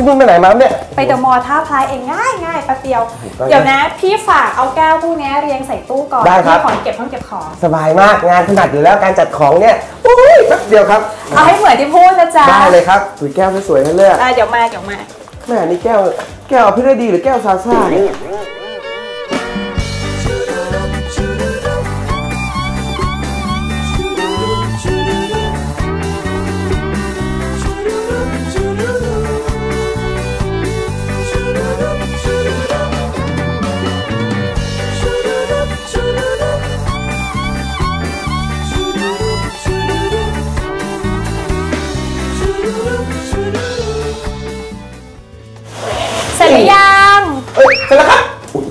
นี่พี่นุ่นไปไหนมาเนี่ย ไปเดอะมอลล์ท่าพลายเองง่ายง่ายแป๊บเดียวถูกต้องเดี๋ยวนะ พี่ฝากเอาแก้วพวกนี้เรียงใส่ตู้ก่อนได้ครับพี่ขอเก็บห้องเก็บของ สบายมากงานถนัดอยู่แล้วการจัดของเนี่ยอุ้ยแป๊บเดียวครับเอาให้เหมือนที่พูดนะจ๊ะได้เลยครับถุยแก้วสวยๆให้เลือกอะเดี๋ยวมาเดี๋ยวมาแม่นี่แก้วแก้วพี่ฤดีหรือแก้วซาซ่าเนี่ย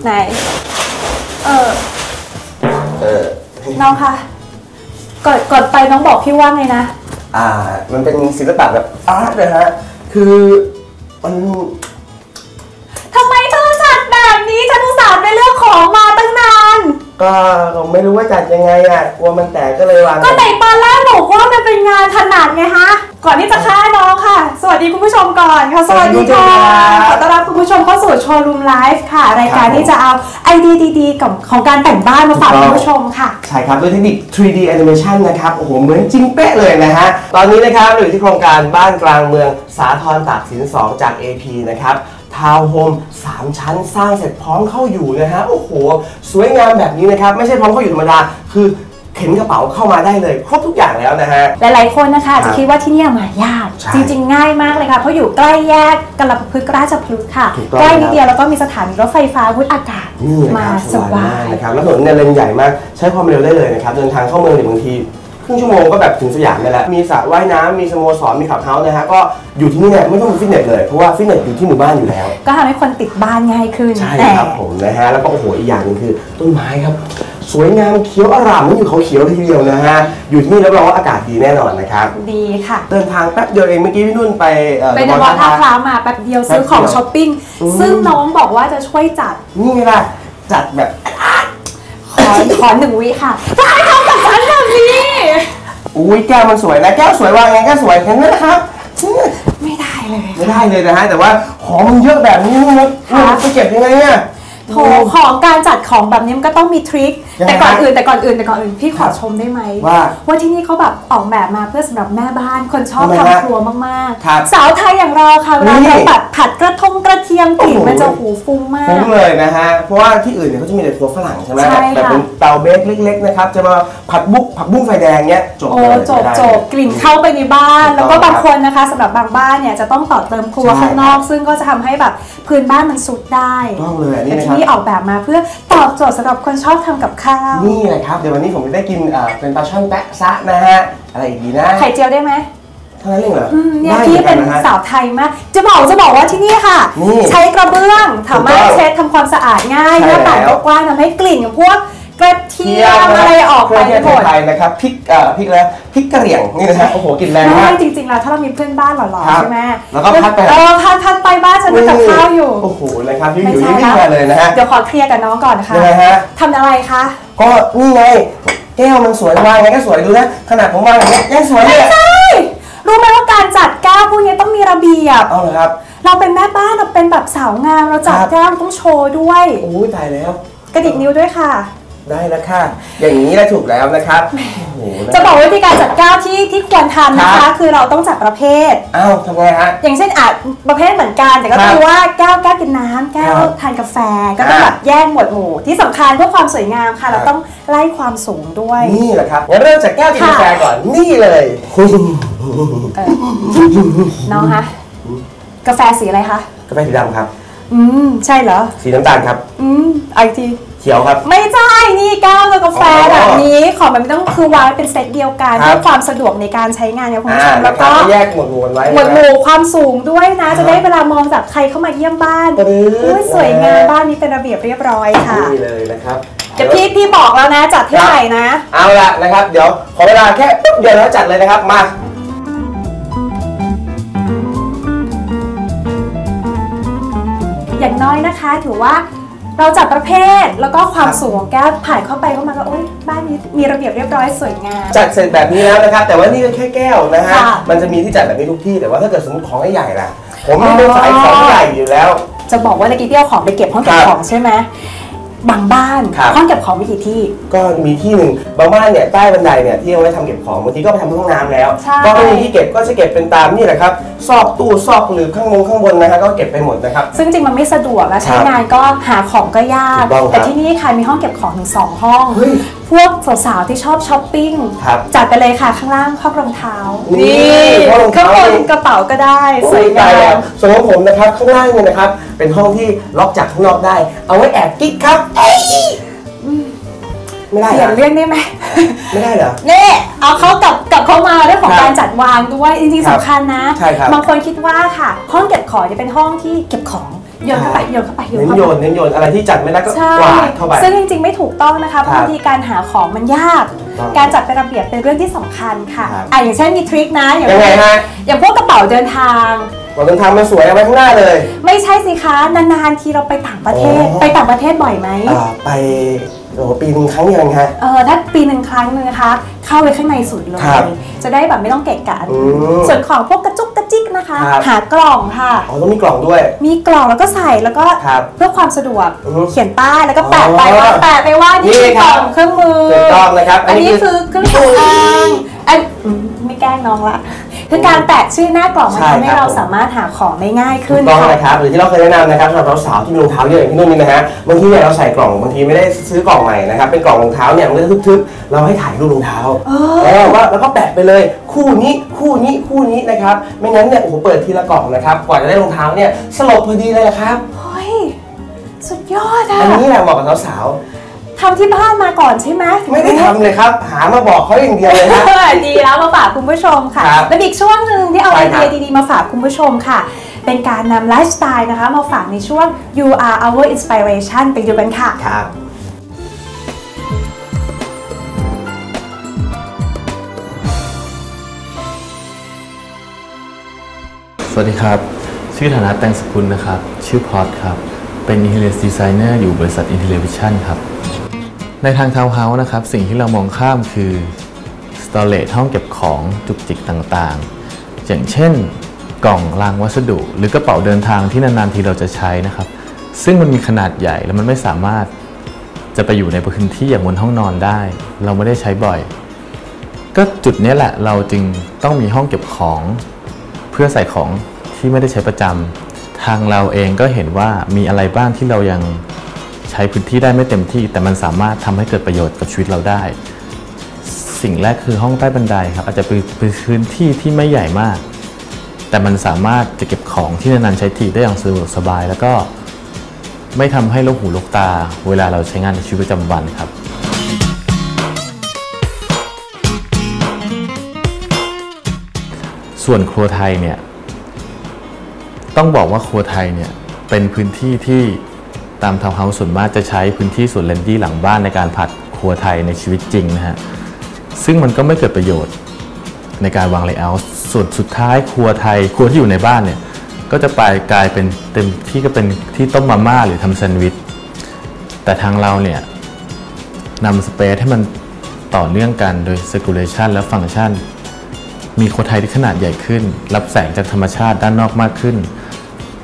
ไหน เออ เออ น้องคะก่อนก่อนไปน้องบอกพี่ว่าไงนะ อ่า มันเป็นศิลปะแบบอาร์ตนะฮะ คือมันทำไมเธอจัดแบบนี้ฉันอุตส่าห์ไปเลือกของมาตั้งนาน ก็ไม่รู้ว่าจัดยังไงอะ กลัวมันแตกก็เลยวางก็ไหนตอนแรกบอกว่ามันเป็นงานถนัดไงฮะ ก่อนที่จะฆ่าน้องค่ะ สวัสดีคุณผู้ชมก่อนค่ะ สวัสดีค่ะขอต้อนรับคุณผู้ชมเข้าสู่โชว์รูมไลฟ์ค่ะ รายการที่จะเอาไอเดียดีๆกับของการแต่งบ้านมาฝากคุณผู้ชมค่ะ ใช่ครับ ด้วยเทคนิค 3D animation นะครับ โอ้โห เหมือนจริงเป๊ะเลยนะฮะ ตอนนี้นะครับเราอยู่ที่โครงการบ้านกลางเมืองสาทรตากสิน 2 จาก AP นะครับทาวน์โฮม3 ชั้นสร้างเสร็จพร้อมเข้าอยู่นะฮะ โอ้โห สวยงามแบบนี้นะครับ ไม่ใช่พร้อมเข้าอยู่ธรรมดา คือ เข็นกระเป๋าเข้ามาได้เลยครบทุกอย่างแล้วนะฮะ หลายๆคนนะคะอาจจะคิดว่าที่เนี่ยมายาก ใช่จริงๆ ง่ายมากเลยค่ะ เพราะอยู่ใกล้แยกกลพฤกษ์ราชพฤกษ์ค่ะ ถูกต้องใกล้นิดเดียวแล้วก็มีสถานีรถไฟฟ้าวุฒิอากาศนี่นะมาครับสบามากยนะครับแล้วถนนเนี่ยเลนใหญ่มากใช้ความเร็วได้เลยนะครับเดินทางเข้าเมืองเนี่ยบางทีครึ่งชั่วโมงก็แบบถึงสยามได้แล้วมีสระว่ายน้ำมีสโมสรมีขับเฮาส์นะฮะก็อยู่ที่นี่เนี่ยไม่ต้องมีฟิตเนสเลยเพราะว่าฟิตเนสอยู่ที่หมู่บ้านอยู่แล้ว ก็ทำให้คนติดบ้านง่ายขึ้นใช่แต่ ครับผมนะฮะแล้วก็โอ้โหอีกอย่างหนึงคือต้นไม้ครับ สวยงามเขียวอร่ามไม่อยู่เขาเขียวทีเดียวนะฮะ อยู่ที่นี่รับรองว่าอากาศดีแน่นอนนะครับ ดีค่ะ เดินทางแป๊บเดียวเองเมื่อกี้พี่นุ่นไปเอ่อไปเดอะมอลล์ท่าพระมาแป๊บเดียวซื้อของช้อปปิ้ง ซึ่งน้องบอกว่าจะช่วยจัด นี่ไงล่ะ จัดแบบ ขอขอหนึ่งวิค่ะทำไมทำกับฉันแบบนี้ อุ้ยแก้วมันสวยนะ แก้วสวยวางไงแก้วสวยเห็นไหมนะครับไม่ได้เลย ไม่ได้เลยนะฮะ แต่ว่าของมันเยอะแบบนี้นี่นะค่ะไปเก็บยังไงเนี่ย โถของการจัดของแบบนี้มันก็ต้องมีทริคยังไงแต่ก่อนฮะอื่นแต่ก่อนอื่นแต่ก่อนอื่นพี่ขอชมได้ไหมว่าว่าที่นี่เขาแบบออกแบบมาเพื่อสำหรับแม่บ้านคนชอบทำไมฮะทำครัวมากครับๆสาวไทยอย่างเราค่ะเวลานี่เราผัดผัดกระทงกระเทียมกลิ่นโอ้โหมันจะหูฟุ้งมากฟุ้งเลยนะฮะเพราะว่าที่อื่นเนี่ยเขาจะมีแต่ครัวฝรั่งใช่ไหมใช่แบบค่ะเป็นเตาเบสเล็ก ๆ นะครับ จะมาผัดบุกผักบุ้งไฟแดงเนี้ยจบโอ้เลยจบไม่ได้จบกลิ่นเข้าไปในบ้านถูกต้องแล้วก็บางคนนะคะสำหรับบางบ้านเนี่ยจะต้องต่อเติมครัวใช่ข้างนอก ซึ่งก็จะทำให้แบบพื้นบ้านมันสุดได้ต้องเลยอันนี้แต่นะคที่รับนี่ออกแบบมาเพื่อตอบโจทย์สำหรับคนชอบทำกับข้าวนี่เลยครับ เดี๋ยววันนี้ผมจะได้กินเอ่อเป็นปลาช่อนแปะซะนะฮะ อะไรอีกดีนะไข่เจียวได้ไหมเท่านั้นเองเหรออืมเนี่ยได้พี่หมือเป็นกัะฮะ สาวไทยมาก จะบอกจะบอกว่าที่นี่ค่ะ นี่ใช้กระเบื้องสามารถถูกต้องเช็ดทำความสะอาดง่ายใช่หน้าต่างแล้ก็วกว้างทำให้กลิ่นของพวก กระเทียมอะไรออกเคไปรื่องเทศหมดไทยนะครับพริกเอ่อพริกแล้วพริกกระเหรี่ยงนี่นะฮะโอ้โหกลินแรงมาไม่กจริงๆแล้วถ้าเรามีเพื่อนบ้านหล่อครัๆบใช่ไหมแล้วก็พัดไปเออพัดพัดไปบ้านฉันทำกับข้าวอยู่โอ้โหเลยครับที่ไม่อยู่ใช่นี่วิ่งมาเลยนะฮะเดี๋ยวขอเคลียร์กับน้องก่อนนะคะยังไงฮะทำอะไรคะก็นี่ไงแก้วมันสวยวางไงก็สวยดูนะขนาดผมวางอย่างเงี้ยยังสวยเลยอะใช่รู้ไหมว่าการจัดแก้วพวกนี้ต้องมีระเบียบเอาเลยครับ เราเป็นแม่บ้านเราเป็นแบบสาวงามเราจัดครับแก้วเราต้องโชว์ด้วยโอ้ยตายแล้วกระดิกนิ้วด้วยค่ะ ได้แล้วค่ะ อย่างนี้แหละถูกแล้วนะครับโอ้โหนจะบอกว่าวิธีการจัดแก้วที่ที่ควรทำนะครัคะบคือเราต้องจัดประเภท อ้าวทำไงฮะ อย่างเช่นอาจประเภทเหมือนกัน แต่ก็ครับคือว่าแก้วแก้วกินน้ำแก้วครับทานกาแฟ ก็ต้องอ่า แบบแยกหมวดหมู่ที่สำคัญเพื่อความสวยงามค่ะ เราครับต้องไล่ความสูงด้วย นี่แหละครับงั้นเริ่มจากแก้วกินค่ะกาแฟก่อน นี่เลยเออน้องคะกาแฟสีอะไรคะ กาแฟสีดำครับ อืม ใช่เหรอ สีน้ำตาลครับ อืมเอาอีกที เขียวครับ ไม่ใช่นี่แก้วกับกาแฟอ๋อแบบนี้ของมันไม่ต้องคือวางไว้เป็นเซตเดียวกันครับเพื่อความสะดวกในการใช้งานเนี่ยคุณผู้ชอ่ามแล้วก็นะครับแยกหมวดหมู่กันไว้หมวดหนะมู่ความสูงด้วยนะครับจะได้เวลามองจากใครเข้ามาเยี่ยมบ้านปรึ๊ดอุ๊ยสวยงามบ้านนี้เป็นระเบียบเรียบร้อยค่ะนี่เลยนะครับเดี๋ยวพี่พี่บอกแล้วนะจัดที่ไหนนะ เอาละนะครับ เดี๋ยวขอเวลาแค่ปุ๊บเดียวแล้วจัดเลยนะครับมาอย่างน้อยนะคะถือว่า เราจัดประเภทแล้วก็ความสูงของแก้วผ่านเข้าไปเข้ามาก็โอ๊ยบ้านนี้มีระเบียบเรียบร้อยสวยงาม จัดเสร็จแบบนี้แล้วนะครับ แต่ว่านี่ก็แค่แก้วนะฮะ ค่ะมันจะมีที่จัดแบบนี้ทุกที่ แต่ว่าถ้าเกิดสมมติของใหญ่ๆล่ะ ผมนี่เป็นสายของใหญ่อยู่แล้ว จะบอกว่าตะกี้ที่เอาของไปเก็บห้องเก็บครับ ของใช่ไหม บางบ้านครับ ห้องเก็บของมีกี่ที่ ก็มีที่หนึ่งบางบ้านเนี่ยใต้บันไดเนี่ยที่เอาไว้ทำเก็บของบางทีก็ไปทำห้องน้ำแล้ว ใช่ ก็ไม่มีที่เก็บก็จะเก็บเป็นตามนี่แหละครับซอกตู้ซอกหรือข้างบนข้างบนนะฮะก็เก็บไปหมดนะครับ ซึ่งจริงมันไม่สะดวกและใช้ครับงานก็หาของก็ยาก ถูกต้องครับแต่ที่นี่ค่ะมีห้องเก็บของถึงสองห้อง เฮ้ย พวกสาวๆที่ชอบช้อปปิ้งครับจัดไปเลยค่ะข้างล่างห้องรองเท้า นี่นี่ห้องรองข้าเท้างบนกระเป๋าก็ได้สวยโอ้งาตแล้วมส่วนของผมนะครับข้างล่างเนี่ยนะครับ เป็นห้องที่ล็อกจากข้างนอกได้ เอาไว้แอบกิ๊กครับเอ้ยไม่ได้เปเหรลี่ยอนเรื่องได้ไหม ไม่ได้เหรอ นี่เอาเขากลับกลับเข้ามาเรื่องของครับการจัดวางด้วยจริงคๆรับสำคัญนะใช่ครับบางคนคิดว่าค่ะ ห้องเก็บของจะเป็นห้องที่เก็บของ โยนเข้าไปโยนเข้าไปโยนเน้นเข้าโยไปนเน้นโยนอะไรที่จัดไม่ได้ก็ใช่กวาดเข้าไป ซึ่งจริงๆไม่ถูกต้องนะคะเพราะครับบางทีการหาของมันยาก ต้องการจัดเป็นระเบียบเป็นเรื่องที่สำคัญค่ะครับ อะอย่างเช่นมีทริคนะอย่างยังไงฮะอย่างพวกกระเป๋าเดินทาง บอกเดินทางมาสวยเอาไว้ข้างหน้าเลย ไม่ใช่สิคะนานๆทีเราไปต่างประเทศ อ๋อ ไปต่างประเทศบ่อยไหม อ่าไป โอ้โหปีหนึ่งครั้งยังฮะ เออถ้าปีหนึ่งครั้งหนึงนะคะ เข้าไปข้างในสุดเลย ครับจะได้แบบไม่ต้องเกะกะอืมส่วนของพวกกระจุกกระจิกนะคะ ครับ หากล่องค่ะ อ๋อต้องมีกล่องด้วย มีกล่องแล้วก็ใส่แล้วก็ครับเพื่อความสะดวกอือฮึเขียนป้ายแล้วก็แปะไปอ๋อว่าแปะไปว่านี่นี่คือกครัล่บองเครื่องมือถูกต้องนะครับอัอันนนี้นี้คือคือเครื่องสำอางอันอืมไม่แกล้งน้องละ คือการแปะชื่อหน้ากล่องมันใช่ทำให้ครับเราผมสามารถหาของได้ง่ายถูขึ้นกต้องค่ะนะครับหรือที่เราเคยแนะนำนะครับสำหรับสาวๆที่มีรองเท้าเยอะอย่างที่นุ่นนี่นะฮะบางทีเนี่ยเราใส่กล่องบางทีไม่ได้ซื้อกล่องใหม่นะครับเป็นกล่องรองเท้าเนี่ยมันก็จะทึบๆเราให้ถ่ายรูปรองเท้าเออแล้วก็แล้วก็แปะไปเลยคู่นี้คู่นี้คู่นี้นะครับไม่งั้นเนี่ยโอ้โหเปิดทีละกล่องนะครับกว่าจะได้รองเท้าเนี่ยสลบพอดีเลยนะครับเฮ้ยสุดยอดอะอันนี้แหละเหมาะกับสาว ทำที่บ้านมาก่อนใช่ไหมๆไม่ได้ทำเลยครับ หามาบอกเขาอย่างเดียวเลยฮะดีแล้วมาฝากคุณผู้ชมค่ะครับและอีกช่วงหนึ่งที่เอาใช่ไอครับเดียดีๆมาฝากคุณผู้ชมค่ะ เป็นการนำไลฟ์สไตล์นะคะ มาฝากในช่วง you are our inspiration ไปดูกันค่ะครับสวัสดีครับ ชื่อฐานะแตงสกุลนะครับ ชื่อพอดครับ เป็น Interior Designer อยู่บริษัท Interior Vision ครับ ในทางทาวน์เฮาส์นะครับ สิ่งที่เรามองข้ามคือ storage ห้องเก็บของจุกจิกต่างๆ อย่างเช่น กล่องรางวัสดุ หรือกระเป๋าเดินทางที่นานๆทีเราจะใช้นะครับ ซึ่งมันมีขนาดใหญ่และมันไม่สามารถจะไปอยู่ในพื้นที่อย่างบนห้องนอนได้ เราไม่ได้ใช้บ่อย ก็จุดนี้แหละเราจึงต้องมีห้องเก็บของ เพื่อใส่ของที่ไม่ได้ใช้ประจำทางเราเองก็เห็นว่ามีอะไรบ้างที่เรายัง ใช้พื้นที่ได้ไม่เต็มที่ แต่มันสามารถทำให้เกิดประโยชน์กับชีวิตเราได้ สิ่งแรกคือห้องใต้บันไดครับ อาจจะเป็นพื้นที่ที่ไม่ใหญ่มาก แต่มันสามารถจะเก็บของที่นานๆใช้ทีได้อย่างสะดวกสบาย แล้วก็ไม่ทำให้ลกหูลกตา เวลาเราใช้งานในชีวิตประจำวันครับส่วนครัวไทยเนี่ยต้องบอกว่าครัวไทยเนี่ยเป็นพื้นที่ที่ ตามทาวน์เฮาส์ส่วนมากจะใช้พื้นที่ส่วนเลนดี้หลังบ้านในการผัดครัวไทยในชีวิตจริงนะฮะซึ่งมันก็ไม่เกิดประโยชน์ในการวางเลเยอร์ส่วนสุดท้ายครัวไทยครัวที่อยู่ในบ้านเนี่ยก็จะไปกลายเป็นเต็มที่ก็เป็นที่ต้มมาม่าหรือทำแซนด์วิชแต่ทางเราเนี่ยนำสเปซให้มันต่อเนื่องกันโดย circulation และฟังก์ชัน มีโครัวไทยที่ขนาดใหญ่ขึ้น รับแสงจากธรรมชาติด้านนอกมากขึ้น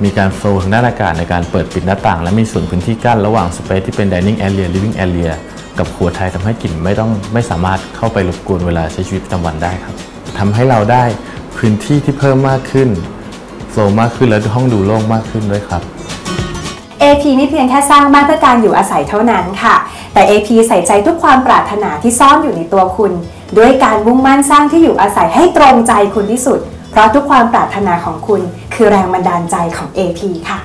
มีการโฟล์ทางด้านอากาศในการเปิดปิดหน้าต่าง และมีส่วนพื้นที่กั้นระหว่างสเปซที่เป็น dining area living area กับครัวไทยทำให้กลิ่นไม่ต้องไม่สามารถเข้าไปรบกวนเวลาใช้ชีวิตประจำวันได้ครับทำให้เราได้พื้นที่ที่เพิ่มมากขึ้นโฟล์มากขึ้นและห้องดูโล่งมากขึ้นด้วยครับ AP ไม่เพียงแค่สร้างบ้านเพื่อการอยู่อาศัยเท่านั้นค่ะ แต่ AP ใส่ใจทุกความปรารถนาที่ซ่อนอยู่ในตัวคุณ ด้วยการมุ่งมั่นสร้างที่อยู่อาศัยให้ตรงใจคุณที่สุด เพราะทุกความปรารถนาของคุณคือแรงบันดาลใจของ AP ค่ะ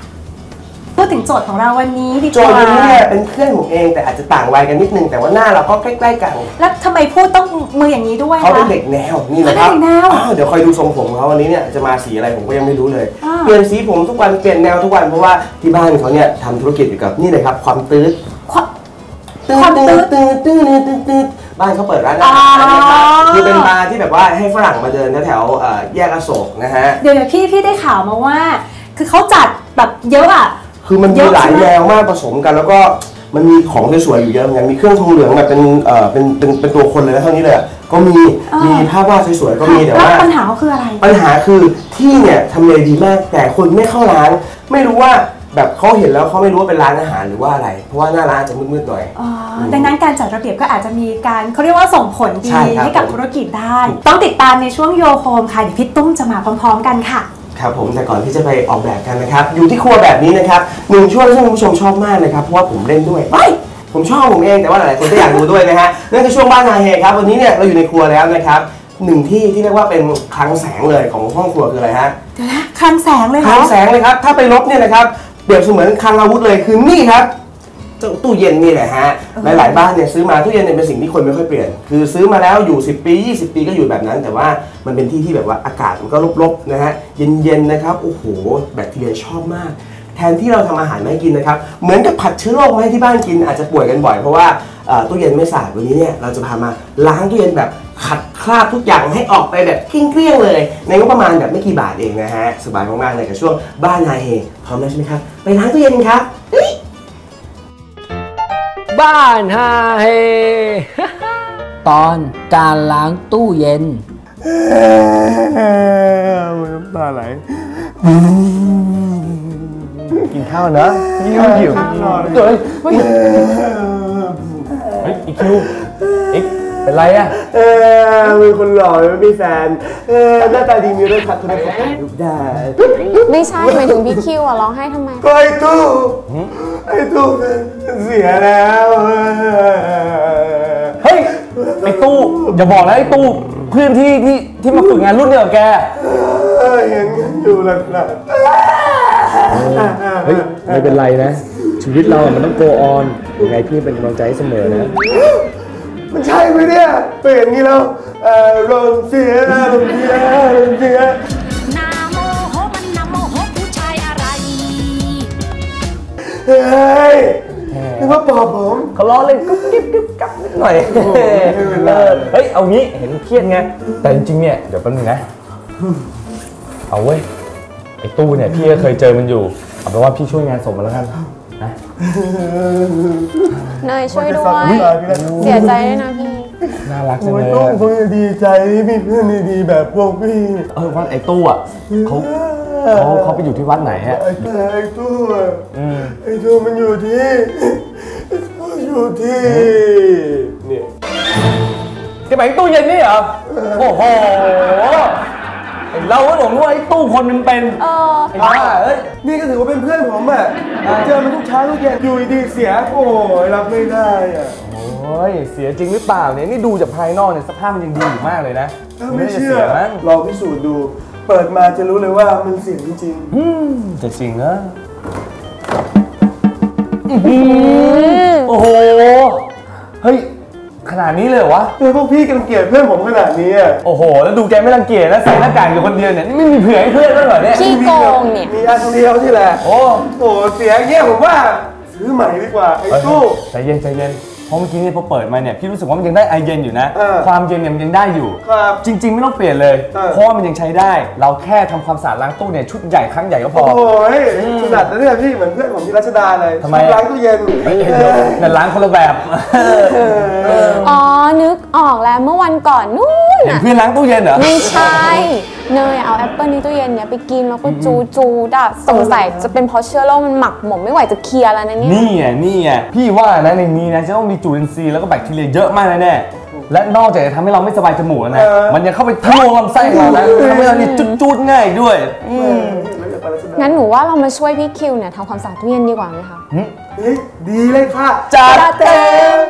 พูดถึงโจทย์ของเราวันนี้ดีกโจว่าทย์นี้เนี่ยเป็นเพื่อนผมเองแต่อาจจะต่างวัยกันนิดนึง แต่ว่าหน้าเราก็ใกล้ๆกัน แล้วทำไมพูดต้องมืออย่างนี้ด้วยเขาเป็นคะเด็กแนวนี่นะครับเขาเป็นเด็กแนวอ้าวเดี๋ยวคอยดูทรงผมเขาวันนี้เนี่ยจะมาสีอะไรผมก็ยังไม่รู้เลย อ่า เปลี่ยนสีผมทุกวันเปลี่ยนแนวทุกวันเพราะว่าที่บ้านเขาเนี่ยทำธุรกิจเกี่ยวกับนี่เลยครับความตื้ดความตื้ดความตื้ตื้ดดตื้ดตื้ดตื้ดตื้ด บ้านเขาเปิดร้านอาหารนะครับคือเป็นบาร์ที่แบบว่าให้ฝรั่งมาเดินแถวๆเอ่อแยกอโศกนะฮะเดี๋ยวเดี๋ยวพี่พี่ได้ข่าวมาว่า คือเขาจัดแบบเยอะอะคือมันเยมีอะหลายใช่ไหมแนวมากผสมกันแล้วก็มันมีของสวยๆอยู่เยอะเหมือนกันมีเครื่องทองเหลืองแบบเป็นเอ่อเป็นเป็นเป็นตัวคนเลยนะเท่านี้เลยอะก็มีอ่ามีมีภาพวาดสวยๆก็มีแต่แล้วว่าปัญหาก็คืออะไร ปัญหาคือที่เนี่ยทำเลดีมากแต่คนไม่เข้าร้าน ไม่รู้ว่า แบบเขาเห็นแล้วเขาไม่รู้ว่าเป็นร้านอาหารหรือว่าอะไร เพราะว่าหน้าร้านอาจจะมืดๆหน่อย อ๋อดังนั้นการจัดระเบียบก็อาจจะมีการเขาเรียกว่าส่งผลดีใช่ครับ ให้กับธุรกิจได้ ต้องติดตามในช่วงโยโฮมค่ะเดี๋ยวพี่ตุ้มจะมาพร้อมๆกันค่ะ ครับผมแต่ก่อนที่จะไปออกแบบกันนะครับ อยู่ที่ครัวแบบนี้นะครับหนึ่งช่วงที่คุณผู้ชมชอบมากนะครับเพราะว่าผมเล่นด้วยเฮ้ยผมชอบผมเองแต่ว่าหลายๆคนก็อยากดูด้วยนะฮะนั่นคือช่วงบ้านนาเฮครับวันนี้เนี่ยเราอยู่ในครัวแล้วนะครับหนึ่งที่ที่เรียกว่าเป็นคลังแสงเลยของห้องครัวคืออะไรฮะ เดี๋ยวนะคลังแสงเลยคเหรลัองแสงเลยครับ ถ้าไปลบเนี่ยนะครับ เปรียบเสมือนคลังอาวุธเลยคือนี่ครับเจ้าตู้เย็นนี่แหละฮะหลายๆบ้านเนี่ยซื้อมาตู้เย็นเนี่ยเป็นสิ่งที่คนไม่ค่อยเปลี่ยน คือซื้อมาแล้วอยู่ 10 ปี 20 ปีก็อยู่แบบนั้น แต่ว่ามันเป็นที่ที่แบบว่าอากาศมันก็ลบๆนะฮะเย็นๆนะครับโอ้โหแบคทีเรียชอบมากแทนที่เราทำอาหารมาให้กินนะครับ เหมือนกับผัดเชื้อโรคมาให้ที่บ้านกินอาจจะป่วยกันบ่อยเพราะว่าเอ่อตู้เย็นไม่สะอาดวันนี้เนี่ยเราจะพามาล้างตู้เย็นแบบขัดคราบทุกอย่างให้ออกไปแบบเกลี้ยงๆเลย ในงบประมาณแบบไม่กี่บาทเองนะฮะ สบายมากๆเลยกับช่วงบ้านนายเฮพร้อมแล้วใช่ไหมครับ ไปล้างตู้เย็นกันครับบ้านฮาเฮตอนการล้างตู้เย็นน้ำตาไหล กินข้าวนะหิวหิวเฮ้ยเฮ้ยเฮ้ยอีคิวอีกเป็นไรอะเออมีคนหล่อไม่มีแฟน เออหน้าตาดีมีรถขับคุณภาพถ่ายรูปได้ไม่ใช่หมายถึงพี่คิวอะร้องไห้ทำไม ก็ไอ้ตู้ไอ้ตู้เสียแล้วเฮ้ยไอ้ตู้อย่าบอกนะไอ้ตู้เพื่อนที่ที่ที่มาฝึกงานรุ่นเดียวกับแกเออเห็นกันอยู่หลัก เฮ้ยไม่เป็นไรนะ ชีวิตเราอะมันต้อง go on ยังไงพี่เป็นกำลังใจให้เสมอนะๆมันใช่ไหมเนี่ยเป็นอย่างนี้แล้วเออลมเสียลมเสียลมเสียนาโมโหมันนาโมโหผู้ชายอะไร เฮ้ยนึกว่าปอบผม เขาล้อเล่นกุ๊บกิ๊บกิ๊บกับนิดหน่อยไม่เป็นไร เออเฮ้ย เอางี้เห็นเครียดไง แต่จริงๆ เนี่ย เดี๋ยวแป๊บนึงนะ เอาเว้ย ไอ้ตู้เนี่ย พี่ก็เคยเจอมันอยู่ เอาเป็นว่าพี่ช่วยงานศพมาแล้วกันนะเนยช่วยด้วย เสียใจด้วยนะพี่ น่ารักจังโอ้ยเลยตู้อะคงจะดีใจที่มีเพื่อนดีๆแบบพวกพี่เออว่าไอ้ตู้อะเขาเขาเขาไปอยู่ที่วัดไหนฮะไอ้ไอ้ตู้อะอืมไอ้ตู้มันอยู่ที่ไอ้ตู้อยู่ที่เนี่ยที่หมายถึงตู้เย็นนี่เหรอ โอ้โหไอ้ เราก็หลงว่าไอ้ตู้คนมันเป็นเออไอ้บ้าเอ้ยนี่ก็ถือว่าเป็นเพื่อนผมอะเจอมันทุกเช้าทุกเย็นอยู่ดีๆเสีย โอ้ยรับไม่ได้อะโอ้ยเสียจริงหรือเปล่าเนี่ยนี่ดูจากภายนอกเนี่ยสภาพมันยังดีอยู่มากเลยนะถ้าไม่เชื่อน่าจะสียมั้งลองพิสูจน์ดู เปิดมาจะรู้เลยว่ามันเสียงจริงอืมจะจริงนะโอ้โหเฮ้ย ขนาดนี้เลยเหรอวะๆคือพวกพี่กันเกลียดเพื่อนผมขนาดนี้อะโอ้โห แล้วดูแกไม่รังเกียจนะใส่หน้ากากอยู่คนเดียวเนี่ยนี่ไม่มีเผื่อให้เพื่อนบ้างเหรอเนี่ย ขี้โกงเนี่ย มีอันเดียวที่แหละ โอ้โอ้เสียเงี้ยผมว่า ซื้อใหม่ดีกว่าไอ้ตู้ใจเย็นใจเย็น เพราะเมื่อกี้เนี่ยพอเปิดมาเนี่ยพี่รู้สึกว่ามันยังได้ไอเย็นอยู่นะ เออความเย็นเนี่ยมันยังได้อยู่ ครับจริง ๆ ไม่ต้องเปลี่ยนเลย เออ เพราะว่ามันยังใช้ได้ เราแค่ทำความสะอาดล้างตู้เนี่ยชุดใหญ่ครั้งใหญ่ก็พอ โอ้ยขนาดนั้นเนี่ยพี่เหมือนเพื่อนผมที่รัชดาเลยทำไมชอบล้างตู้เย็นเฮ้ยเดี๋ยวนั่นล้างคนละแบบอ๋อ นึกออกแล้วเมื่อวันก่อนนู่นเห็นน่ะ เพื่อนล้างตู้เย็นเหรอ ไม่ใช่ เนยเอาแอปเปิลในตู้เย็นเนี่ยไปกินแล้วก็จูจูดอะสงสัยจะเป็นเพราะเชื้อโรคมันหมักหมมไม่ไหวจะเคลียร์แล้วนะเนี่ยนี่ไงนี่ไงพี่ว่านะในนี้นะจะต้องมีจุลินทรีย์แล้วก็แบคทีเรียเยอะมากแน่ๆและนอกจากจะทำให้เราไม่สบายจมูกแล้วนะเออมันยังเข้าไปทะลวงลำไส้เรานะทำให้เราเนี่ยจุดๆง่ายอีกด้วยอืมงั้นหนูว่าเรามาช่วยพี่คิวเนี่ยทำความสะอาดตู้เย็นดีกว่าไหมคะเฮ้ยดีเลยค่ะจัดเต็ม